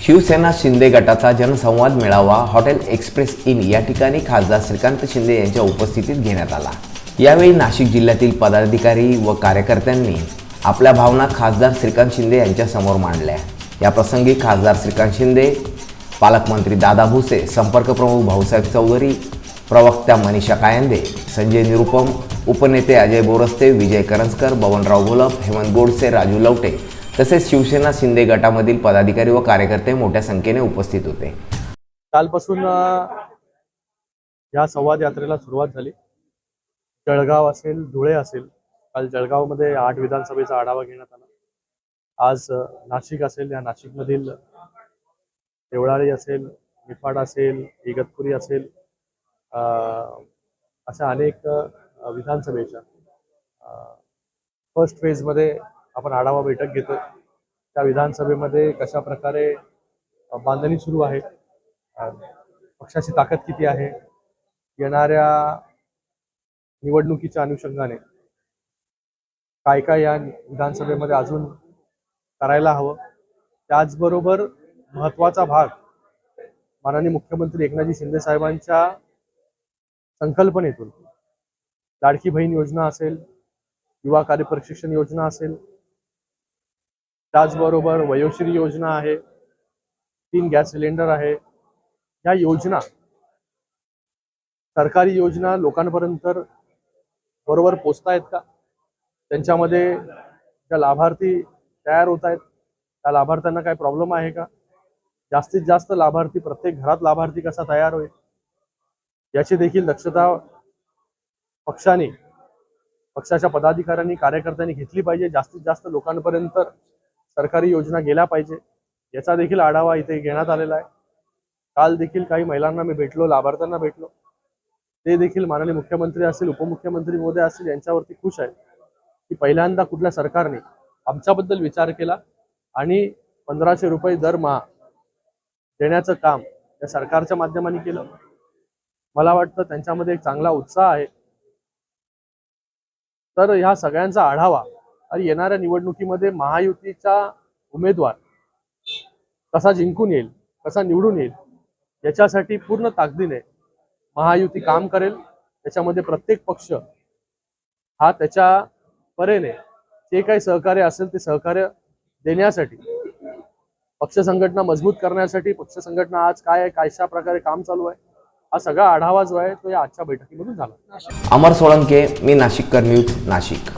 शिवसेना शिंदे गटाचा जनसंवाद मेळावा हॉटेल एक्सप्रेस इन या ठिकाणी खासदार श्रीकांत शिंदे यांच्या उपस्थितीत घेण्यात आला. यावेळी नाशिक जिल्ह्यातील पदाधिकारी व कार्यकर्त्यांनी आपल्या भावना खासदार श्रीकांत शिंदे यांच्या समोर मांडल्या. या प्रसंगी खासदार श्रीकांत शिंदे पालकमंत्री दादा भुसे संपर्क प्रमुख भाऊसाहेब चौधरी प्रवक्त्या मनीषा कायंदे संजय निरुपम उपनेते अजय बोरस्ते विजय करंजकर बबनराव घोलप हेमंत गोडसे राजू लवटे तसेच शिवसेना शिंदे गटामधील पदाधिकारी व कार्यकर्ते मोठ्या संख्येने उपस्थित होते. कालपासून या संवाद यात्रेला सुरुवात झाली. जळगाव असेल धुळे असेल काल जळगावमध्ये आठ विधानसभेचा आढावा घेण्यात आला. आज नाशिक असेल या नाशिकमधील देवळाळी असेल निफाड असेल इगतपुरी असेल अशा अनेक विधानसभेच्या फर्स्ट फेजमध्ये आपण आढावा बैठक घेतो त्या विधानसभेमध्ये कशा प्रकारे बांधणी सुरू आहे पक्षाची ताकद किती आहे येणाऱ्या निवडणुकीच्या अनुषंगाने काय काय या विधानसभेमध्ये अजून करायला हवं. त्याचबरोबर महत्त्वाचा भाग माननीय मुख्यमंत्री एकनाथजी शिंदे साहेबांच्या संकल्पनेतून लाडकी बहीण योजना असेल युवा कार्यप्रशिक्षण योजना असेल त्याचबरोबर वयोश्री योजना आहे तीन गॅस सिलेंडर आहे. या योजना सरकारी योजना लोकांपर्यंत बरोबर पोचतायत का? त्यांच्यामध्ये ज्या लाभार्थी तयार होत आहेत त्या लाभार्थ्यांना काय प्रॉब्लेम आहे का? जास्तीत जास्त लाभार्थी प्रत्येक घरात लाभार्थी कसा तयार होईल? याची देखील दक्षता पक्षाने पक्षाच्या पदाधिकाऱ्यांनी कार्यकर्त्यांनी घेतली पाहिजे. जास्तीत जास्त लोकांपर्यंत सरकारी योजना गेल्या पाहिजे. याचा देखील आढावा इथे घेण्यात आलेला आहे. काल देखील काही महिलांना मी भेटलो लाभार्थ्यांना भेटलो. ते देखील माननीय मुख्यमंत्री असतील उपमुख्यमंत्री महोदय असतील यांच्यावरती खुश आहेत की पहिल्यांदा कुठल्या सरकारने आमच्याबद्दल विचार केला आणि पंधराशे रुपये दरमहा देण्याचं काम या सरकारच्या माध्यमाने केलं. मला वाटतं त्यांच्यामध्ये एक चांगला उत्साह आहे. तर ह्या सगळ्यांचा आढावा आणि येणाऱ्या निवडणुकीमध्ये महायुतीच्या उमेदवार कसा जिंकून येईल कसा निवडून येईल याच्यासाठी पूर्ण ताकदीने महायुती काम करेल. त्याच्यामध्ये प्रत्येक पक्ष हा त्याच्या परेने जे काही सहकार्य असेल ते सहकार्य देण्यासाठी पक्ष संघटना मजबूत करण्यासाठी पक्ष संघटना आज काय आहे कशा प्रकारे काम चालू आहे हा सगळा आढावा जो आहे तो या आजच्या बैठकीमधून झाला. अमर सोळंके मी नाशिककर न्यूज नाशिक.